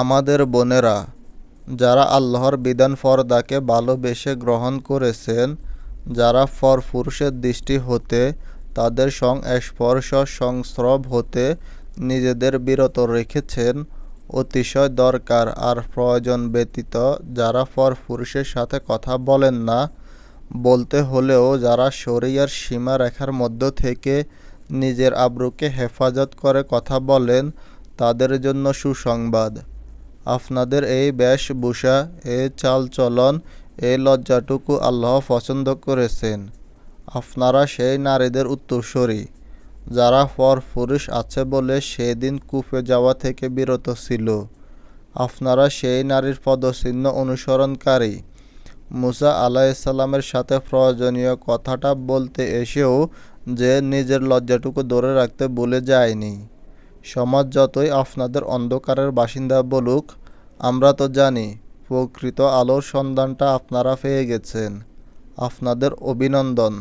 আমাদের বোনেরা, যারা আল্লাহর বিধান ফরদাকে ভালোবেসে গ্রহণ করেছেন, যারা পরপুরুষের দৃষ্টি হতে, তাদের সংস্পর্শ সংস্রব হতে নিজেদের বিরত রেখেছেন, অতিশয় দরকার আর প্রয়োজন ব্যতীত যারা পরপুরুষের সাথে কথা বলেন না, বলতে হলেও যারা শরিয়ার সীমারেখার মধ্য থেকে নিজের আব্রুকে হেফাজত করে কথা বলেন, তাদের জন্য সুসংবাদ। আপনাদের এই বেশভূষা, এই চালচলন, এই লজ্জাটুকু আল্লাহ পছন্দ করেছেন। আপনারা সেই নারীদের উত্তরসূরি। যারা পরপুরুষ আছে বলে সেদিন কূপে যাওয়া থেকে বিরত ছিল। আপনারা সেই নারীর পদচিহ্ন অনুসরণকারী। মুসা আলাইসাল্লামের সাথে প্রয়োজনীয় কথাটা বলতে এসেও যে নিজের লজ্জাটুকু ধরে রাখতে ভুলে যায়নি। সমাজ যতই আপনাদের অন্ধকারের বাসিন্দা বলুক, আমরা তো জানি প্রকৃত আলোর সন্ধানটা আপনারা পেয়ে গেছেন। আপনাদের অভিনন্দন।